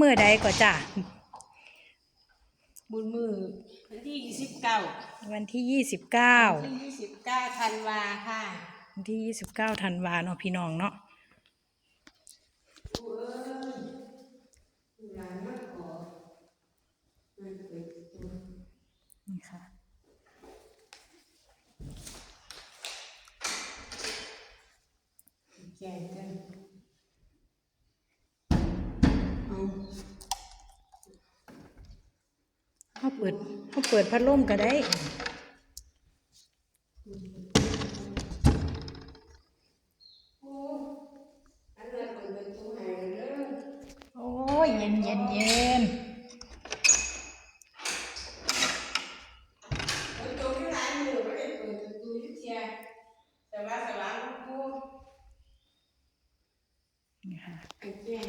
มือใดก็จ้ะบุญมือวันที่ยี่สิบเก้าวันที่ยี่สิบเก้าที่ยี่สิบเก้าธันวาค่ะ วันที่ยี่สิบเก้าธันวาเนาะพี่น้องเนาะหลานมาขอมันเปิดตัวนี่ค่ะแจ้งกัน เขาเปิดเขาเปิดพัดลมก็ได้โอ้ยเย็นเย็นเย็น ประตูที่ร้านมือไม่ได้เปิดประตูอยุทธยาแต่ว่าสว่างกู นี่ค่ะ ไอ้แจ้ง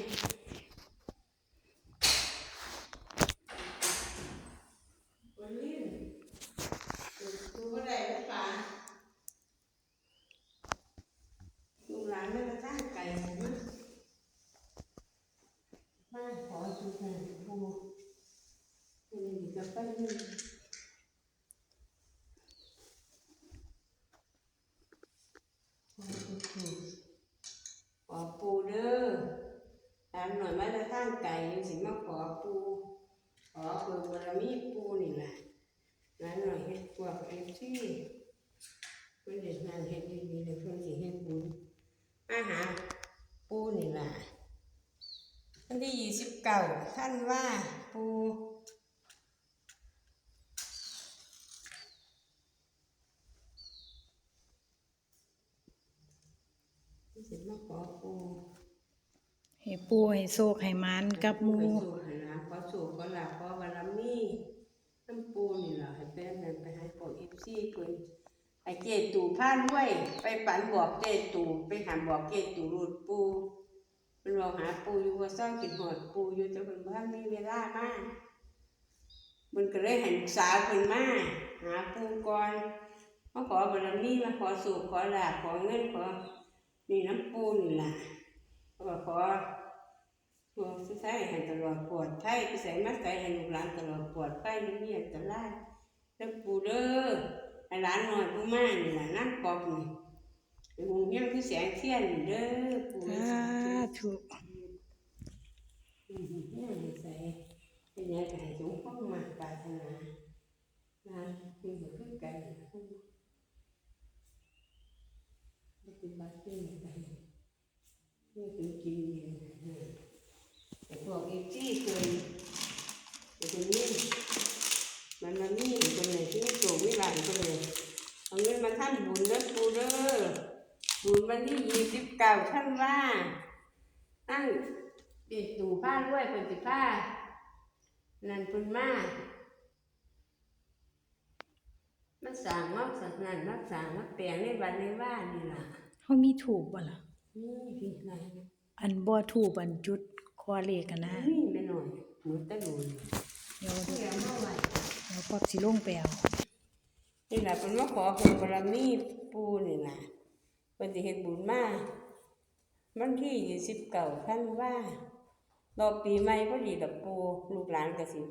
วันนี้เปิดประตูก็ได้หรือเปล่า ลูกหลานไม่มาสร้างไก่นะมาขอสุขนะปู ปอป้านี่ขอปูเด้อตามหน่อยมาจะสร้างไก่ยังสิมาขอปูขอเปิดบารมีปูนี่แหละร้านหน่อยเฮ็ดพวกเอ็มที่เพื่อนเด็กงานเฮ็ดดีๆเดี๋ยเพื่อนสิเฮ็ดบุญอาหารปูนี่แหล่ะวันที่ยี่สิบเก้าท่านว่า ปูที่สิมาขอปูให้ปูให้โซกให้หมันกับหมูไปสู่หาน้ำขอสู่ขอหลับขอบารมีน้ำปูนี่ล่ะให้เป็นนั่นไปให้พวกอีฟซี่เพิ่นไอเจตู่พานด้วย ไปปันบอกเจตู่ไปหาบอกเจตู่รูดปูเป็นเราหาปูอยู่ว่าซ่อนกินหอดปูอยู่แต่เป็นบ้านมีเวลามากมันก็เลยเห็นสาวเป็นมาหาปูก่อนมาขอบารมีมาขอสูบขอลาบขอเงินขอ นี่น้ำปูนี่ล่ะเขาบอกขอตัวใช้ให้ตลอดปลอดภัยไปใส่มาใส่ให้ลูกหลานตลอดปลอดภัยนี่มีอันตรายแล้วปูเด้อให้หลานหน่อยปูมานี่ล่ะน้ำปอกนี่ไอ้วงเงี้ยคือแสงเทียนเด้อปูสาธุเนี่ยใส่เป็นยังไงสงข้องมาปรารถนานะคือเหมือนกับ ไก่ปฏิบัติเป็นไก่นี่คือกินเองนแต่พวกอีจี้เคยแต่คนนี้มันมันนี่คนไหนที่โจวิไลคนเลยเอาเงินมาท่านบุญเด้อปูเด้อบุญวันที่ยี่สิบเก้าท่านว่าตั้งเด็กตู่ผ้าด้วยเป็นสิผ้านั่นเพิ่นมามันสร้างมักสักนั่นมักสร้างมักแปลงในบ้านในบ้านนี่ล่ะ เขามีถูกบ่ล่ะ นี่พี่ไรอันบ่ถูกอันจุดคอเลขกันนะนี่แม่หน่อยหมูตะลุนเดี๋ยวเดี๋ยวมาไว้เดี๋ยวป๊อบสิลงไปเอานี่ล่ะเพิ่นมาขอบุญบารมีปู่นี่ล่ะเพิ่นสิเฮ็ดบุญมาวันที่ยี่สิบเก้าท่านว่ารอปีใหม่พอดีกับปู่ลูกหลานก็สิ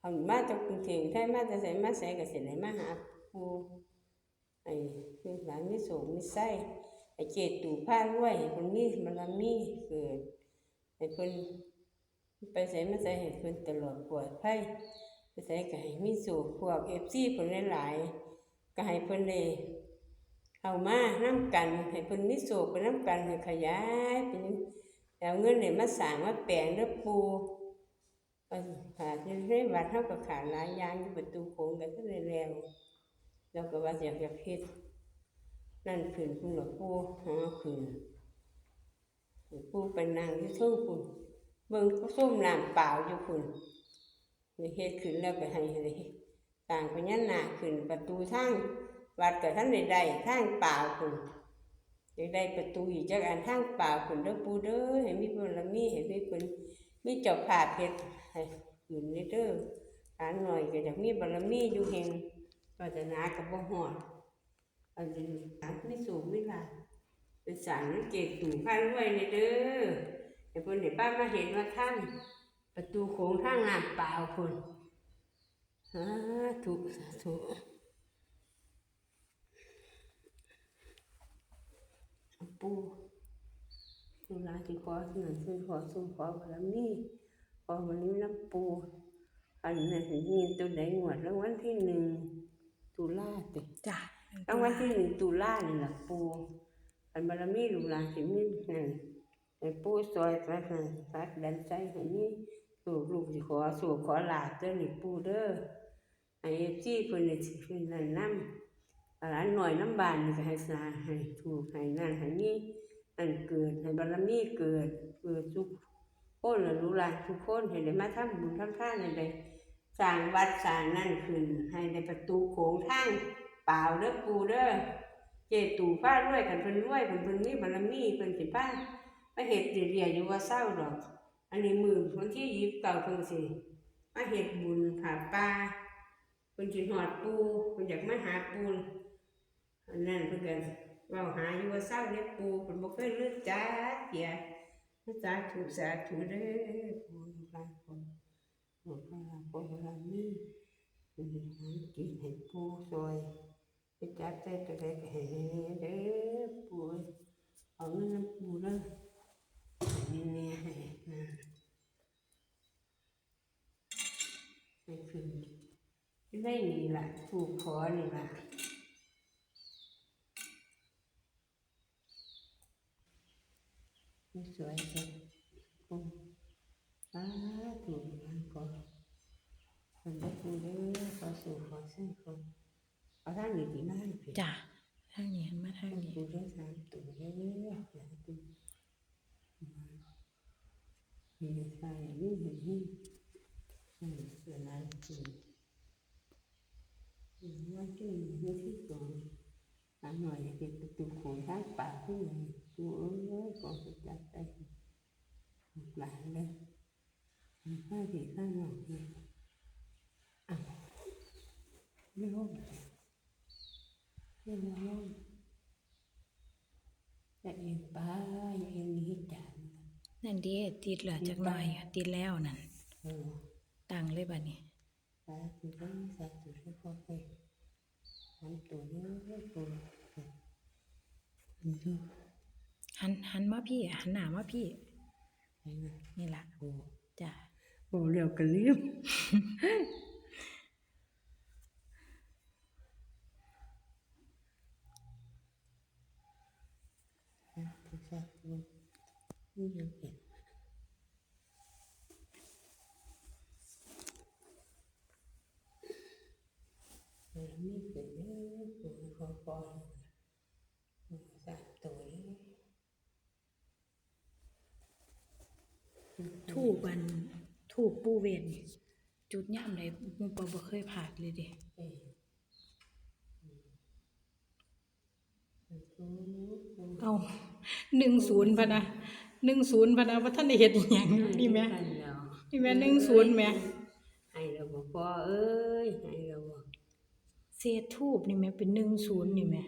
เอามาจากกรุงเทพใช่มาจะใส่มาใส่ก็สิไหนมาหาปูไอ้านมีสูงมีไส้ไอเจดตู่ผ้ารวยให้คนมีมันละมีเกิดให้คนไปใส่มาใส่ให้คนตลอดปลอดภัยไปใส่ก็ให้มีสูงพวกเอฟซีคนหลายๆก็ให้เพิ่นเลยเข้ามาน้ำกันให้เพิ่นมีสูงไปน้ำกันให้ขยายเป็นแล้วเงินเนี่ยมาสร้างมาแปลงเด้อปูขาดอยู่ในวัดเท่ากับขาดหลายอย่างอยู่ประตูโค้งกันก็เลยแล้วแล้วก็ว่าอยากจะเพชร นั่นขืนคุณหลวงปู่หอขืนหลวงปู่เป็นนางที่ทุ่งคุณเบิ่งก็ส้มน้ำเปล่าอยู่คุณนี่เฮ็ดขึ้นแล้วก็ให้เลยต่างพญานาคขึ้นประตูทางวัดกับท่านใดๆทางเปล่าคุณอยากได้ประตูอีกจากอันทางเปล่าคุณเด้อปู่เด้อให้มีบุญมีให้มีคนมีเจ้าภาพเฮ็ดให้ขืนนี่เด้อหลานหน่อยก็อยากมีบารมีอยู่แห่งปรารถนากับบ่ฮอด อันนี้หลานไม่สูงไม่หลาเป็นสารนักเกตตู่พันไว้นี่เด้อไอ้เพิ่นเห็นป้ามาเห็นว่าท่านประตูโขงทางน้ำเปล่าคนสาธุสาธุปูเวลาที่ขอเงินซื้อขอส่งขอบารมีขอวันนี้น้ำปูอันนั้นเห็นเงินตัวไหนหวดรางวัลที่หนึ่งตุลาติจ้ะ รางวัลที่หนึ่งตุลานี่ล่ะปูอันบารมีลูกหลานสิมีนั่นให้ปูซอยไปให้ฟัดดันใจให้มีลูกลูกสิขอสู่ขอลาเด้อนี่ปูเด้อให้เอฟซีเพิ่นนี่สิเพิ่นนั่นนำหลานหน่อยน้ำบานนี่ก็ให้สาให้ถูกให้นั่นให้มีอันเกิดให้บารมีเกิดเกิดทุกคนละลูกหลานทุกคนให้ได้มาทำบุญทำทานให้ได้สร้างวัดสร้างนั่นขึ้นให้ได้ประตูโขงทาง เปล่าเด้อปูเด้อเจตู่ฟ้ารวยกันเพิ่นรวยเพิ่นเพิ่นมีบารมีเพิ่นสิป้ามาเฮ็ดเรียอยู่ว่าเศร้าดอก อันนี้มือวันที่ยิบเก่าเพิ่นสิมาเฮ็ดบุญผาป่าเพิ่นสิฮอดปูเพิ่นอยากมาหาปูอันนั้นเพิ่นก็เว้าหาอยู่ว่าเศร้าเด้อปูเพิ่นบ่เคยลืมจ้าเกียสาธุสาธุเด้อปูลูกหลานคนลูกหลานคนบารมีอืมกินห้ปูซอยไปจับใจตัวเล็กให้เด้อปูเอางินน้ำปูเด้อนี่เนี่ยให้นให้ขึ้นได้นี่ล่ะถูกขอนี่ ล่ะนี่สวยจังปูอ้าถูกงานก่อนคนได้กูเด้อขอ สู่ขอเส้นคนเอาทางนี้ที่นั่นผิดจ้ะทางนี้หันมาทางนี้กูได้สามตัวเด้อหลายตัวมีใส่นี่เห็นนี่อืมเดี๋ยวนั้นคืออืมว่าที่นี่ที่สองอันหน่อยเป็นประตูโขงทางป่าขึ้นมากูเอ้ยขอสุดจัดใจหลานเลยข้าที่ข้างนอกเนี่ยไม่ร่ มไม่ร่มจะเอ็นป้าอย่าเอ็นนี้จานนั่นเดีติดเหลือจักหน่อยติดแล้วนั่นเออตังเลยบัดนี้สาธุเด้อสาธุให้พ่อไปทำตัวเด้อตัวนี่ดูหันหันมาพี่ หันหน้ามาพี่ไปนะนี่ล่ะโอ้จ้ะโอ้เร็วกันลืมสาธุสาธุ นี่ยังเห็นนมีเกิดเด้อปู่ขอพรสามตัวทูบอันทูบปูเวนจุดย่ามใดมุปบ่เคยผ่านเลยเด้เอ้ยอืมปู่ปู่เอาหนึ่งศูนย์พะนะ หนึ่งศูนย์พะนะว่าท่านได้เห็ดอหย่างนี่แหม่ให้แล้วนี่แหม่หนึ่งศูนย์แหม่ให้เราบอกพ่อเอ้ยให้เราบอกเศษทูบนี่แหม่เป็นหนึ่งศูนย์นี่แหม่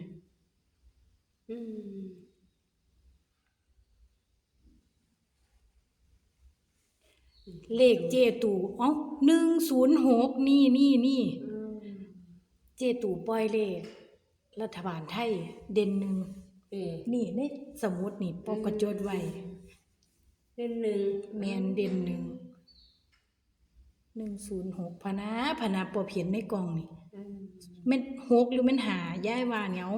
อืมเลขเจตูเอ้าหนึ่งศูนย์หกนี่นี่นี่อืมเจตูปล่อยเลข รัฐบาลไทย เด่นหนึ่งเอ้ยนี่ในสมุดนี่ปอกกระจดไว้ เล่นหนึ่งแมนเด่นหนึ่งหนึ่งศูนย์หกพะนะพะนะปอเพียนในกล่องนี่อืมแม่นหกหรือแม่นหาย้ายว่าเหนียว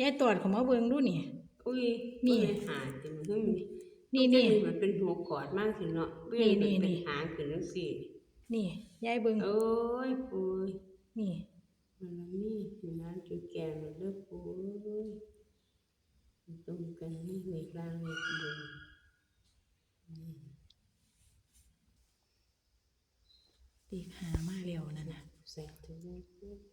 ย้ายตอดเขามาเบิ่งดูนี่อุ้ยนี่อุ้ยหาจริงเฮ้ยนี่นี่นี่มันเป็นหัวกอดมากสิเนาะเบี้ยนี่มันนี่เป็นหางขึ้นแล้วสินี่ย้ายเบิ่งโอ้ยปุยนี่มันนี่อยู่นั้นจุดแก่มันเลิกปุยมันตรงกันนี่เวกลางเวกบุญ ตีหามาเร็วนั่นน่ะแสงทุกข์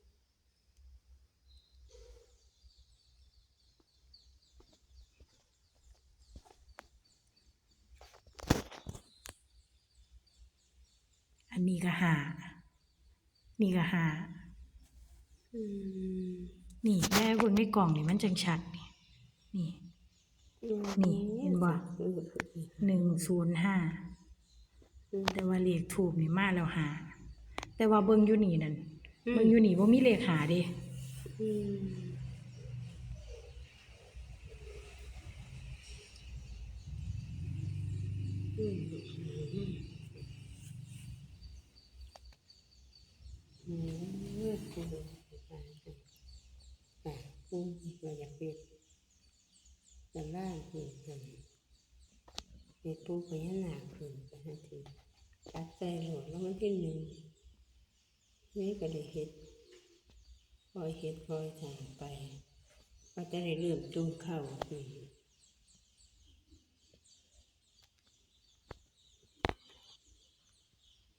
อันนี้ก็หา นี่ก็หาอืมนี่ย้ายเบิ่งในกล่องนี่มันจังชัด นี่ นี่อืนี่เห็น บ่หนึ่งศูนย์ห้าแต่ว่าเลขถูกนี่มาแล้วหา แต่ว่าเบิ่งอยู่นี่นั่นเบิ่งอยู่นี่บ่มีเลขหาเด้อืมอืมอืมอืมปูอะปูเราอยากเป็นแต่ล่างคือ กันเป็นปูพญานาคคือกันทันทีตัดใจหลดแล้วมันที่หนึ่งนี่ก็ได้เห็ดคอยเห็ดคอยทางไปก็จะได้เริ่มจุ่มเข้าอืน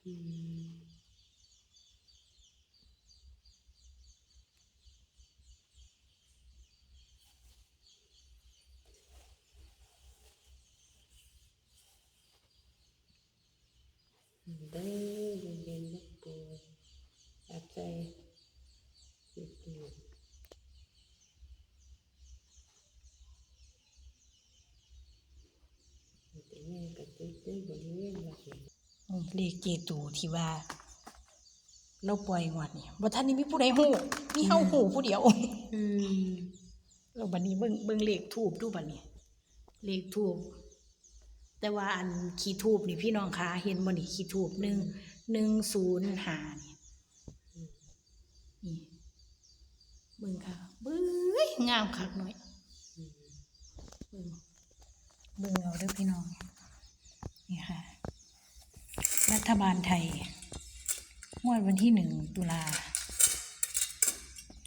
อืม เด้อเย็นๆลูกปูอาใจลูกปูแต่แม่ก็ติดในบริ เลขเจตูที่ว่า เราปล่อยงวดนี่บ่ทันนี่มีผู้ใดฮู้มีเฮาฮู้ผู้เดียวอืมแล้วบัดนี้เบิ่งเบิ่งเลขทูบดูบัดนี้ เลขทูบแต่ว่าอันขีทูบนี่พี่น้องคะเห็นบ่นี่ขีทูบหนึ่งหนึ่งศูนย์หานี่นี่เบิ่งค่ะเบ้ยงามคักหน่อยเบิ่งเบิ่งเอาเด้อพี่น้อง นี่ค่ะ รั ฐบาลไทยงวดวันที่หนึ่งตุลา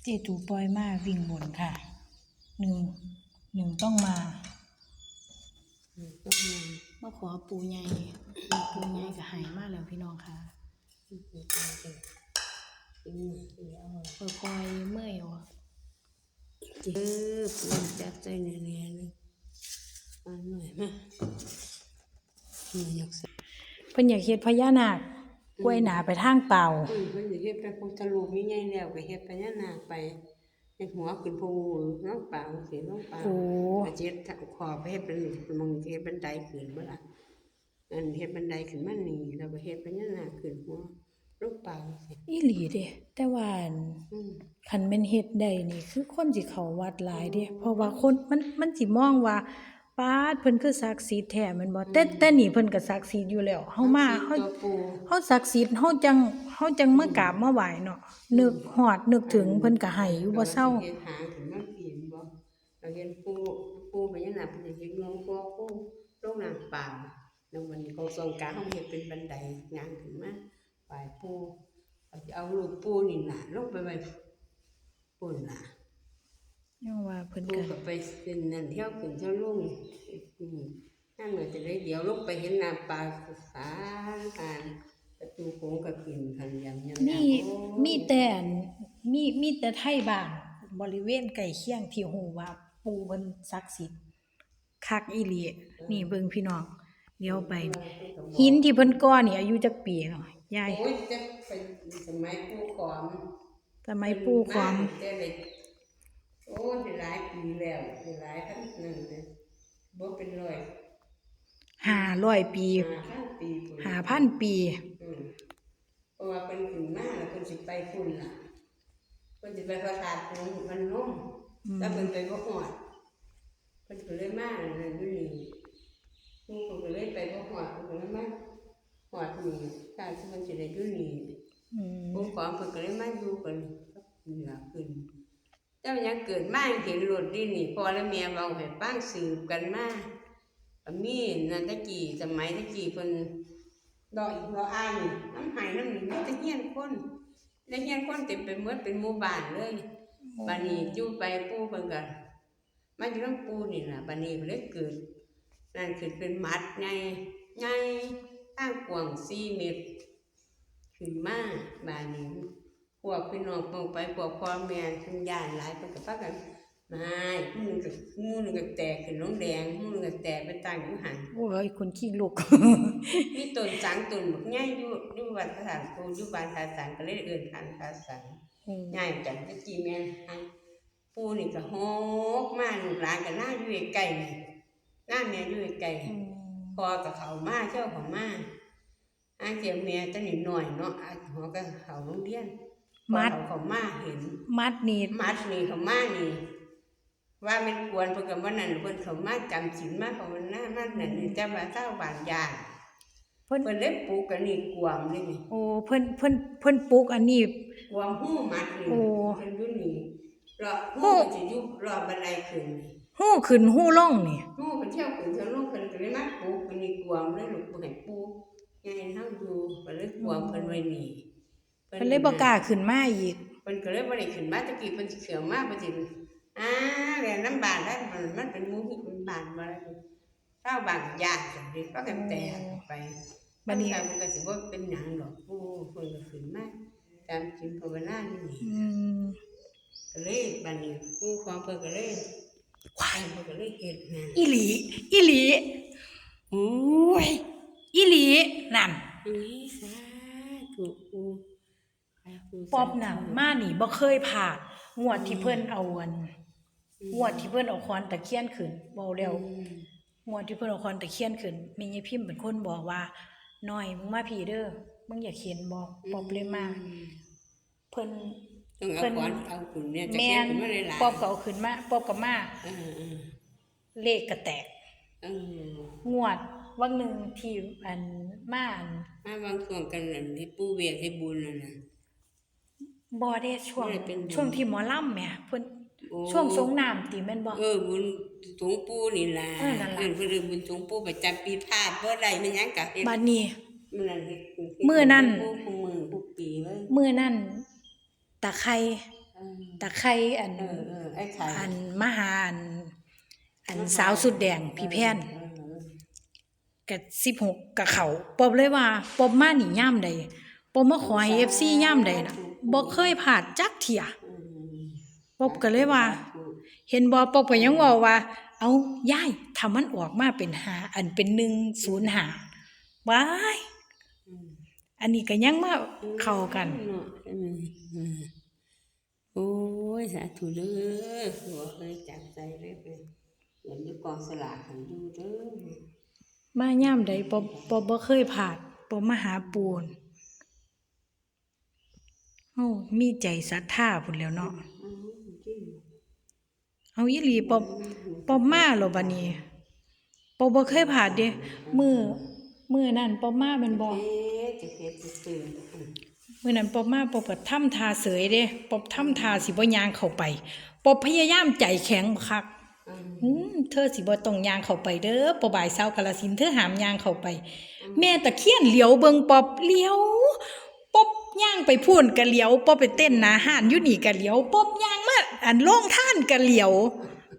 เจตูปอยมาวิ่งบนค่ะ หนึ่ง หนึ่งต้องมาอืมต้องมามาขอปูใหญ่ปูใหญ่ก็หายมากแล้วพี่น้องค่ะอืมอืมอืมอืมอืมเอาล่ะเปิดคอยเมื่อยว่ะเออปูจับใจแน่ๆเลยมาหน่อยมานี่ยกส เพิ่นอยากเฮ็ดพญานาคกล้วยหนาไปทางเปล่าอืมเพิ่นสิเฮ็ดพระพุทธรูปใหญ่ๆแล้วก็เฮ็ดพญานาคไปเฮ็ดหัวขึ้นภูน้องเปล่าสิน้องเปล่าโอ้ก็สิเฮ็ดขอบไปเฮ็ดเป็นมองสิเฮ็ดบันไดขึ้นบ่ล่ะอันเฮ็ดบันไดขึ้นมานี่แล้วก็เฮ็ดพญานาคขึ้นหัวน้องเปล่าสิอีหลีเด้แต่ว่าอันอืมคันแม่นเฮ็ดได้นี่คือคนสิเข้าวัดหลายเด้เพราะว่าคนมันมันสิมองว่า ปาดเพิ่นคือศักดิ์สิทธิ์แท้แม่นบ่แต่แต่นี่เพิ่นก็ศักดิ์สิทธิ์อยู่แล้วเฮามาเฮา ตัวปูเฮาศักดิ์สิทธิ์เฮาจังเฮาจังมากราบมาไหว้เนาะนึกฮอดนึกถึงเพิ่นก็ให้อยู่บ่เศร้าเฮ็ดหางขึ้นมาปีนบ่เราเห็นปูปูพญานาคเพิ่นจะเฮ็ดงวงคอปูลงน้ำเปล่าแล้ววันนี้ของสงกรานต์เฮาเฮ็ดเป็นบันไดงานขึ้นมาไหว้ปูเราจะเอารูปปูนี่ล่ะลงไปไว้ปุ่นล่ะ ยังว่าเพิ่นปูก็ก็ไปเป็นนั่นเที่ยวขึ้นเที่ยวลงอืมนั่นก็จะได้เดี๋ยวลงไปเห็นน้ำปลาสาการประตูโค้งก็ขึ้นคันยำยำมีมีแต่อันมีมีแต่ไทยบ้านบริเวณใกล้เคียงที่ฮู้ว่าปู่เพิ่นศักดิ์สิทธิ์คักอีหลีนี่เบิ่งพี่น้องเดี๋ยวไป หินที่เพิ่นก่อนี่อายุจักปีเนาะยายโอ้ยจะเป็นสมัยปูขอมสมัยปู่ความ แต่เด็ก โอ้ยหลายปีแล้วหลายทั้งนั้นเลยบ่เป็นร้อย500ปีห้าพันปี5,000ปีพุ่นอืมเพราะว่าเป็นขึ้นมาแล้วเพิ่นสิไปพุ่นล่ะเพิ่นสิไปพระธาตุพนมมันนมแล้วเพิ่นไปบ่ฮอดเพิ่นก็เลยมานั่นอยู่นี่ปูเพิ่นก็เลยไปบ่ฮอดเพิ่นก็เลยมาฮอดนี่ถ้าที่มันสิได้อยู่นี่ อืม ผมขอเพิ่นก็เลยมาอยู่กันกับเหนือขึ้น แต่มันยังเกิดมาเห็นรถดินี่พอและแม่เว้าให้ฟังสืบกันมามีนันตะกี้สมัยตะกี้เพิ่นดอกอีกดอกอ้ายนี่น้ำหายน้ำหนี่มีแต่เฮียนคนแล้วเฮียนคนเต็มไปหมดเป็นหมู่บ้านเลยบัดนี้อยู่ไปปู่เพิ่นก็มาอยู่นำปู่นี่ล่ะบัดนี้เลยเกิดนั่นขึ้นเป็นมัดใหญ่ใหญ่ทางกว้าง4เมตรขึ้นมาบานนี้ พวกพี่น้องปองไปพวกพ่อแม่ทุนย่านหลายเพิ่นก็พากันมาหมู่หนึงก็หมู่หนึงก็แตกขึ้นน้องแดงหมู่หนึงก็แตกไปตั้งอยู่หันโอ้ยคนขี้ลูกมีต้นสังต้นบักใหญ่อยู่อยู่วัดพระธาตุโพอยู่บ้านทาสังก็เลยเอิ้นหันทาสังใหญ่จังตะกี้แม่นหันปู่นี่ก็ฮกมาลูกหลานก็น่าอยู่ใกล้ๆนี่หน้าแม่อยู่ไกลอืมพอกับเขามาเจ้าเขามาอาเจียแม่จะนิดหน่อยเนาะอาหัวก็เขาโรงเรียนพอ มัดเขาเขามาเห็น มัดนี่มัดนี่เขามานี่ ว่าเป็นกวนเพิ่นกับว่านั่นเพิ่นเขามาจำศีลมาเขามันหน้ามันนั่นนี่แต่ว่าเจ้าบานยานเพิ่นเพิ่นเล็บปลูกกันนี่กวมเลยนี่โอ้เพิ่นเพิ่นเพิ่นปลูกอันนี้กวมหู้มัดนี่โอ้เพิ่นอยู่นี่รอบหู้หู้มันจะอยู่รอบบันไดขึ้นนี่หู้ขึ้นหู้ล่องนี่หู้เพิ่นเที่ยวขึ้นเที่ยวลงเพิ่นก็เลยมาปลูกกันนี่กวมเลยลูกบ่ให้ปลูกยายเฮาอยู่เพิ่นเลยกวมเพิ่นไว้นี่ เพิ่นเลยบ่กล้าขึ้นมาอีกเพิ่นก็เลยบ่ได้ขึ้นมาตะกี้เพิ่นสิเขียวมาเพิ่นสิอ่าแล่นน้ำบานได้มันมันเป็นหมู่ที่เป็นบานบ่ได้ชาวบ้านญาติจังซี่ก็กันแต่ไปบัดนี้ใครมันก็สิบ่เป็นหยังดอกผู้เพิ่นก็ขึ้นมาตามจินภาวนาอยู่นี่อืมก็เลยบัดนี้ผู้ของเพิ่นก็เลยว้ายเพิ่นก็เลยเฮ็ดนั่นอีหลีอีหลีโอ้ยอีหลีนั่นอุ้ยสาธุผู้สาธุ ป๊อบน่ะมานี่บ่เคยผ่านงวดที่เพิ่นเอาอันงวดที่เพิ่นเอาคอนตะเคียนขึ้นเว้าแล้วอืมงวดที่เพิ่นเอาคอนตะเคียนขึ้นแม่ยายพิมพ์เป็นคนบอกว่าน้อยมึงมาพี่เด้อมึงอยากเห็นบ่ป๊อบเลยมาเพิ่นต้องเอาเพิ่นก่อนเอาขึ้นเนี่ยจะแม่เขียนนขึ้นมาหลายๆป๊อบก็เอาขึ้นมาป๊อบก็มาเออเออเลขก็แตกเอองวดวังหนึ่งที่อันมาอันมาบางช่วงกันนั่นที่ปู่เวียที่บุญนั่นน่ะ บ่ได้ช่วงบ่ได้เป็นบุญ ช่วงที่หมอลำแหม่เพิ่นโอ้ช่วงสงน้ำติแม่นบ่ เออบุญสงปู่นี่ล่ะเออนั่นล่ะ เพิ่นเพิ่นบุญสงปู่ประจำปีพลาดบ่ได้มันหยังกะเฮ็ดบัดนี้มันนั่นเฮ็ดเฮ็ดมื้อนั้น ปู่คู่มือผู้ปีเลยมื้อนั้นตะไคร้เออตะไคร้อัน เออเออไอ้ไข่อันมหาอันอันสาวสุดแดงพี่แพนเออเออกับ16กับเขาปอบเลยว่าปอบมานี่ย่ามใดปอบมาขอให้ FC ย่ามใดน่ะ บ่เคยผ่านจักเที่ยอืมปอบก็เลยว่า เห็นบอปอกไปยังบอกว่า เอายายถ้ามันออกมาเป็นหาอันเป็นหนึ่งศูนย์หาว้ายอืมอันนี้ก็ยังมาเข้ากันเนาะอืมอืมโอ้ยสาธุเด้อหัวเคยจับใจเลยไปเหมือนอยู่กองสลากหันอยู่เด้อมาย่ามใดปอบปอบบ่เคยผ่านปอบมาหาปูนเฮามีใจศรัทธาพุ่นแล้วเนาะเอาอีหลีปอบปอบมาแล้วบัดนี้ปอบบ่เคยผ่านเด้มือมือนั่นปอบมาแม่นบ่เอ๊ะจะเฮ็ดจะตื่นอืมมื่อนั้นปอบมาปอบก็ทำทาเสยเด้ปอบทำทาสิบ่ย่างเข้าไปปอบพยายามใจแข็งบักคักอืมเธอสิบ่ต้องยางเข้าไปเด้อปอบายเช้ากาลสินเธอหามยางเข้าไป แม่ตะเคียนเหลียวเบิงปอบเหลียว ย่างไปพูนกะเหลียวปอบไปเต้นนาห้านยู่นี่กะเหลียวปอบย่างมาอันโล่งท่านกะเหลียว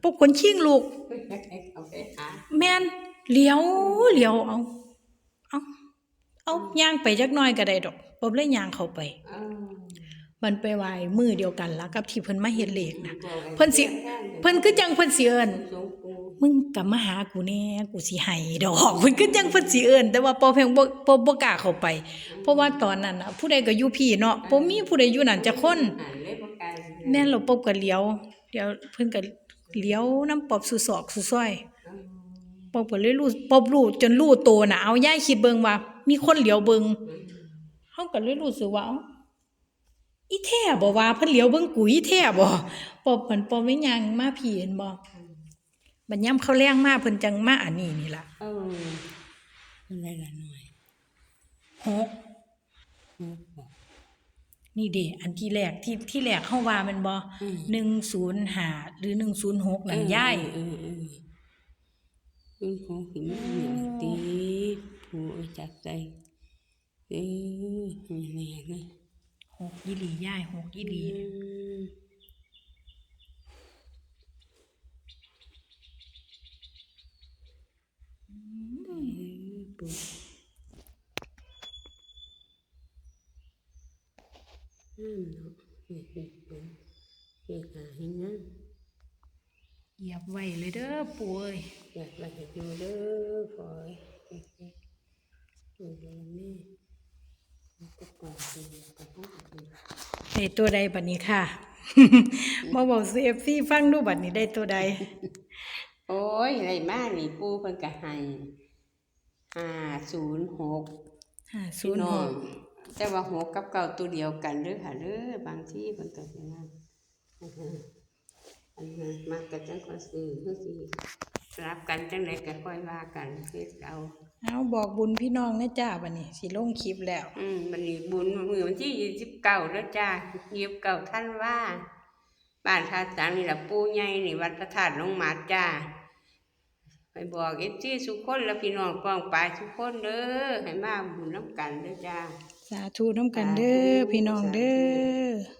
ปอบคนชิงลูกแม่นเหลียวเหลียวเอาเอาเอาย่างไปจักหน่อยก็ได้ดอกปอบเลยย่างเข้าไปมันไปไหวมือเดียวกันละกับที่เพิ่นมาเฮ็ดเหลขนะเพิ่นสิเพิ่นคือจังเพิ่นสิเอิ้น มึงกลับมาหากูแน่กูสิให้ดอกเพิ่นคือจังเพิ่นสิเอิ้นแต่ว่าปอเพียงบ่บ่บ่กล้าเข้าไป เพราะว่าตอนนั้นน่ะผู้ใดก็อยู่พี่เนาะบ่มีผู้ใดอยู่นั่นจักคนอ่านแม่นเราปบก็เลี้ยวเดี๋ยวเพิ่นก็เลี้ยวน้ำปอบสู่ศอกสู่ซอยเอาปอบก็เลยรู้ปอบรู้จนรู้โตน่ะเอายายคิดเบิ่งว่า มีคนเหลียวเบิ่งเฮาก็เลยรู้สึกว่าอีแท้บ่ว่าเพิ่นเหลียวเบิ่งกูอีแท้บ่ปอบมันปอบไม่ยังมาผีเห็นบ่ บัดยามเขาแรงมาเพิ่นจังมาอันนี้นี่ล่ะเอาอะไรละหน่อยหกอืมบอก นี่เด้อันที่แรกที่ที่แรกเฮาว่ามันบ่อืม105หรือ106นั่นยาย เออเออเออคุณคงหินเหนียวตีผู้เอาจากใจเออนี่นี่หกอีหลียายหกอีหลีอืม ออปู่นั่นเนาะเฮ็ดเฮ็ดป็นเฮ็ดหาให้นั่นเหยียบไว้เลยเด้อปู่เอ้ยอยากไปอยู่เด้อขอให้เฮ็ดเฮ็ดอยู่เด้อแม่ก็ปล่อยไปกับพวกอื่นได้ตัวใดบัดนี้ค่ะ มาบอก CFC ฟังดูบัดนี้ได้ตัวใด โอ้ยไรมานี่ปูเพิ่นก็ให้ห้าศูนย์หกห้าศูพี่นย์น้หองกแต่ว่าหกกับเก่าตัวเดียวกันเด้อค่ะเด้อบางที่เพิ่นก็สินั่นอือฮึอันนั้นมักก็จังก็ซื้อคือสิสลับกันจังไดก็ค่อยว่ากันเฮ็ดเอา เอาบอกบุญพี่น้องนะจ้าบัดนี้สิลงคลิปแล้ว อืมมันนี้บุญมือวันที่ยี่สิบเก้าแล้วจ้ายี่สิบเก้าท่านว่า บ้านท่าจังนี่แหละปู่ใหญ่นี่วัดพระธาตุลงมาจ้า ไปบอกเอฟซีสุกคนและพี่น้องป้องปลายทุกคนเด้อให้มาบุญน้ำกันเด้อจ้า สาธุน้ำกันเด้อพี่น้องเด้อ